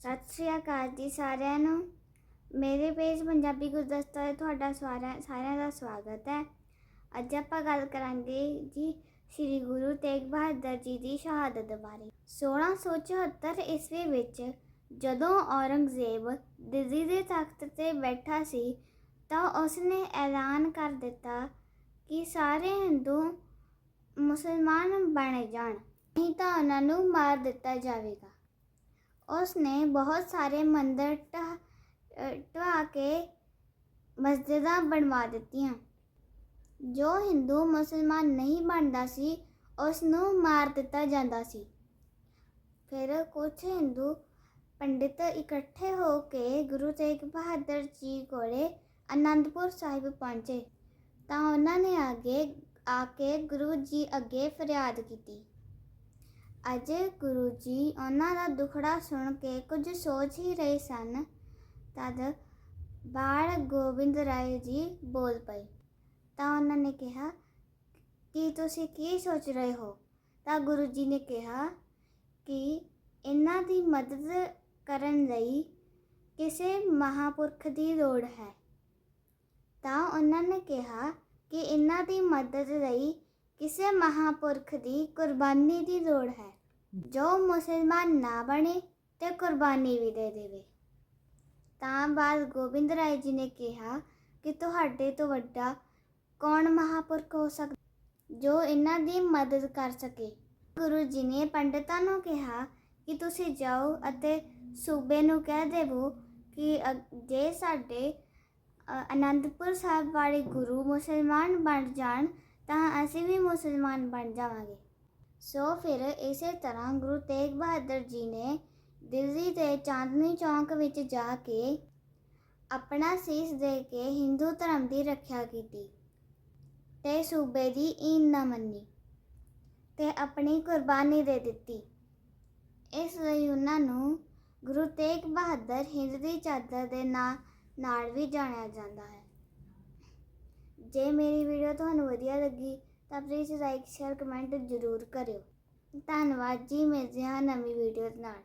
ਸਤਿ ਸ਼੍ਰੀ ਅਕਾਲ ਜੀ ਸਾਰਿਆਂ ਨੂੰ। ਮੇਰੇ ਪੇਜ ਪੰਜਾਬੀ ਗੁਰਦਸਤਾ 'ਤੇ ਤੁਹਾਡਾ ਸਾਰਿਆਂ ਸਾਰਿਆਂ ਦਾ ਸਵਾਗਤ ਹੈ। ਅੱਜ ਆਪਾਂ ਗੱਲ ਕਰਾਂਗੇ ਜੀ ਸ੍ਰੀ ਗੁਰੂ ਤੇਗ ਬਹਾਦਰ ਜੀ ਦੀ ਸ਼ਹਾਦਤ ਬਾਰੇ। 1674 ਈਸਵੀ ਵਿੱਚ ਜਦੋਂ ਔਰੰਗਜ਼ੇਬ ਦਿੱਲੀ ਦੇ ਤਖਤ ਤੇ ਬੈਠਾ ਸੀ, ਤਾਂ ਉਸਨੇ ਐਲਾਨ ਕਰ ਦਿੱਤਾ ਕਿ ਸਾਰੇ ਹਿੰਦੂ ਮੁਸਲਮਾਨ ਬਣ ਜਾਣ। ਨਹੀਂ ਤਾਂ ਉਹਨਾਂ ਨੂੰ ਮਾਰ ਦਿੱਤਾ ਜਾਵੇਗਾ। ਉਸ ਨੇ ਬਹੁਤ ਸਾਰੇ ਮੰਦਰ ਢਾਹ ਅ, ਢਵਾ ਕੇ ਮਸਜਿਦਾਂ ਬਣਵਾ ਦਿੱਤੀਆਂ। ਜੋ ਹਿੰਦੂ ਮੁਸਲਮਾਨ ਨਹੀਂ ਬਣਦਾ ਸੀ ਉਸ ਨੂੰ ਮਾਰ ਦਿੱਤਾ ਜਾਂਦਾ ਸੀ। ਫਿਰ ਕੁਝ ਹਿੰਦੂ ਪੰਡਿਤ ਇਕੱਠੇ ਹੋ ਕੇ ਗੁਰੂ ਤੇਗ ਬਹਾਦਰ ਜੀ ਕੋਲੇ ਅਨੰਦਪੁਰ ਸਾਹਿਬ ਪਹੁੰਚੇ। ਤਾਂ ਉਹਨਾਂ ਨੇ ਅੱਗੇ ਆ ਕੇ ਗੁਰੂ ਜੀ ਅੱਗੇ ਫਰਿਆਦ ਕੀਤੀ। ਅੱਜ ਗੁਰੂ ਜੀ ਉਹਨਾਂ ਦਾ ਦੁਖੜਾ ਸੁਣ ਕੇ ਕੁਝ ਸੋਚ ਹੀ ਰਹੇ ਸਨ। ਤਦ ਬਾਲ ਗੋਬਿੰਦ ਰਾਏ ਜੀ ਬੋਲ ਪਏ, ਤਾਂ ਉਹਨਾਂ ਨੇ ਕਿਹਾ, ਕਿ ਤੁਸੀਂ ਕੀ ਸੋਚ ਰਹੇ ਹੋ? ਤਾਂ ਗੁਰੂ ਜੀ ਨੇ ਕਿਹਾ ਕਿ ਇਹਨਾਂ ਦੀ ਮਦਦ ਕਰਨ ਲਈ ਕਿਸੇ ਮਹਾਪੁਰਖ ਦੀ ਲੋੜ ਹੈ। ਤਾਂ ਉਹਨਾਂ ਨੇ ਕਿਹਾ ਕਿ ਇਹਨਾਂ ਦੀ ਮਦਦ ਲਈ ਕਿਸੇ ਮਹਾਪੁਰਖ ਦੀ ਕੁਰਬਾਨੀ ਦੀ ਲੋੜ ਹੈ। ਜੋ ਮੁਸਲਮਾਨ ਨਾ ਬਣੇ ਤੇ ਕੁਰਬਾਨੀ ਵੀ ਦੇ ਦੇਵੇ। ਤਾਂ ਬਾਅਦ ਗੋਬਿੰਦ ਰਾਏ ਜੀ ਨੇ ਕਿਹਾ ਕਿ ਤੁਹਾਡੇ ਤੋਂ ਵੱਡਾ ਕੌਣ ਮਹਾਪੁਰਖ ਹੋ ਸਕਦਾ? ਜੋ ਇਹਨਾਂ ਦੀ ਮਦਦ ਕਰ ਸਕੇ। ਗੁਰੂ ਜੀ ਨੇ ਪੰਡਿਤਾਂ ਨੂੰ ਕਿਹਾ ਕਿ ਤੁਸੀਂ ਜਾਓ ਅਤੇ ਸੂਬੇ ਨੂੰ ਕਹਿ ਦੇਵੋ ਕਿ ਅ- ਜੇ ਸਾਡੇ ਅਨੰਦਪੁਰ ਸਾਹਿਬ ਵਾਲੇ ਗੁਰੂ ਮੁਸਲਮਾਨ ਬਣ ਜਾਣ ਤਾਂ ਅਸੀਂ ਵੀ ਮੁਸਲਮਾਨ ਬਣ ਜਾਵਾਂਗੇ। ਸੋ ਫਿਰ ਇਸੇ ਤਰ੍ਹਾਂ ਗੁਰੂ ਤੇਗ ਬਹਾਦਰ ਜੀ ਨੇ ਦਿੱਲੀ ਦੇ ਚਾਂਦਨੀ ਚੌਂਕ ਵਿੱਚ ਜਾ ਕੇ ਆਪਣਾ ਸੀਸ ਦੇ ਕੇ ਹਿੰਦੂ ਧਰਮ ਦੀ ਰੱਖਿਆ ਕੀਤੀ ਤੇ ਸੂਬੇ ਦੀ ਈਨ ਨਾ ਮੰਨੀ ਤੇ ਆਪਣੀ ਕੁਰਬਾਨੀ ਦੇ ਦਿੱਤੀ। ਇਸ ਲਈ ਉਹਨਾਂ ਨੂੰ ਗੁਰੂ ਤੇਗ ਬਹਾਦਰ ਹਿੰਦ ਦੀ ਚਾਦਰ ਦੇ ਨਾਂ ਨਾਲ ਵੀ ਜਾਣਿਆ ਜਾਂਦਾ ਹੈ। ਜੇ ਮੇਰੀ ਵੀਡੀਓ ਤੁਹਾਨੂੰ ਵਧੀਆ ਲੱਗੀ, ਤਾਂ ਪਲੀਜ਼ ਲਾਈਕ ਸ਼ੇਅਰ ਕਮੈਂਟ ਜ਼ਰੂਰ ਕਰਿਓ। ਧੰਨਵਾਦ ਜੀ, ਮਿਲਦੇ ਹਾਂ ਨਵੀਂ ਵੀਡੀਓ ਨਾਲ।